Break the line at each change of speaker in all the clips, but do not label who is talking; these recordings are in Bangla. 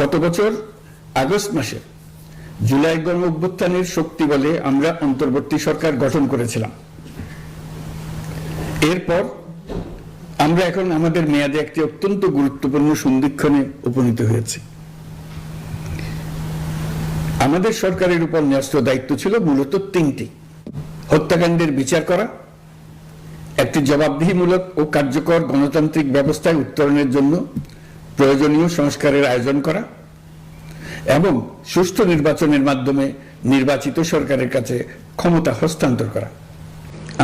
গত বছর আগস্ট মাসে জুলাই গণ অভ্যুত্থানের শক্তি বলে আমরা অন্তর্বর্তী সরকার গঠন করেছিলাম। এরপর আমরা এখন আমাদের মেয়াদে একটি অত্যন্ত গুরুত্বপূর্ণ সন্ধিক্ষণে উপনীত হয়েছি। আমাদের সরকারের উপর ন্যস্ত দায়িত্ব ছিল মূলত তিনটি। হত্যাকাণ্ডের বিচার করা, একটি জবাবদিহিমূলক ও কার্যকর গণতান্ত্রিক ব্যবস্থায় উত্তরণের জন্য প্রয়োজনীয় সংস্কারের আয়োজন করা এবং সুষ্ঠু নির্বাচনের মাধ্যমে নির্বাচিত সরকারের কাছে ক্ষমতা হস্তান্তর করা।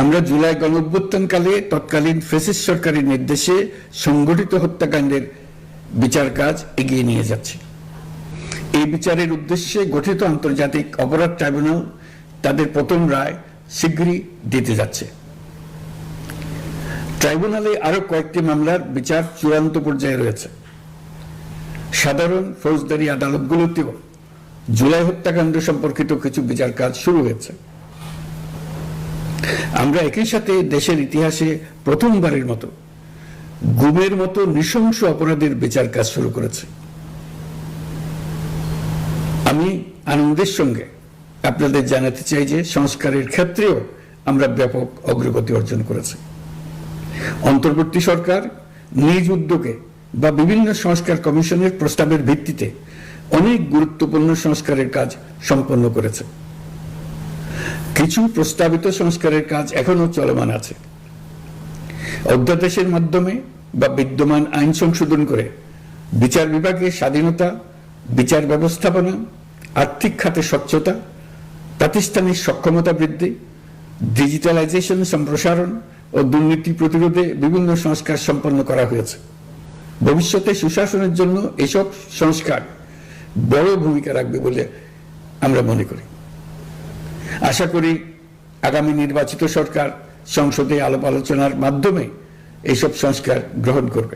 আমরা জুলাই গণঅভ্যুত্থানকালে তৎকালীন ফেসিস সরকারের নির্দেশে সংগঠিত হত্যাকাণ্ডের বিচার কাজ এগিয়ে নিয়ে যাচ্ছি। এই বিচারের উদ্দেশ্যে গঠিত আন্তর্জাতিক অপরাধ ট্রাইব্যুনাল তাদের প্রথম রায় শীঘ্রই দিতে যাচ্ছে। ট্রাইব্যুনালে আরও কয়েকটি মামলার বিচার চূড়ান্ত পর্যায়ে রয়েছে। সাধারণ ফৌজদারি আদালতগুলোতেও জুলাই হত্যাকাণ্ড সম্পর্কিত কিছু বিচার কাজ শুরু হয়েছে। আমরা একই সাথে দেশের ইতিহাসে প্রথমবারের মতো গুমের মতো নৃশংস অপরাধের বিচার কাজ শুরু করেছে। আমি আনন্দের সঙ্গে আপনাদের জানাতে চাই যে সংস্কারের ক্ষেত্রেও আমরা ব্যাপক অগ্রগতি অর্জন করেছি। অন্তর্বর্তী সরকার নিজ উদ্যোগে বা বিভিন্ন সংস্কার কমিশনের প্রস্তাবের ভিত্তিতে অনেক গুরুত্বপূর্ণ সংস্কারের কাজ সম্পন্ন করেছে। কিছু প্রস্তাবিত সংস্কারের কাজ এখনও চলমান আছে। অধ্যাদেশের মাধ্যমে বা বিদ্যমান আইন সংশোধন করে বিচার বিভাগের স্বাধীনতা, বিচার ব্যবস্থাপনা, আর্থিক খাতে স্বচ্ছতা, প্রাতিষ্ঠানিক সক্ষমতা বৃদ্ধি, ডিজিটালাইজেশন সম্প্রসারণ ও দুর্নীতি প্রতিরোধে বিভিন্ন সংস্কার সম্পন্ন করা হয়েছে। ভবিষ্যতে সুশাসনের জন্য এসব সংস্কার বড় ভূমিকা রাখবে বলে আমরা মনে করি। আশা করি আগামী নির্বাচিত সরকার সংসদে আলাপ আলোচনার মাধ্যমে এইসব সংস্কার গ্রহণ করবে।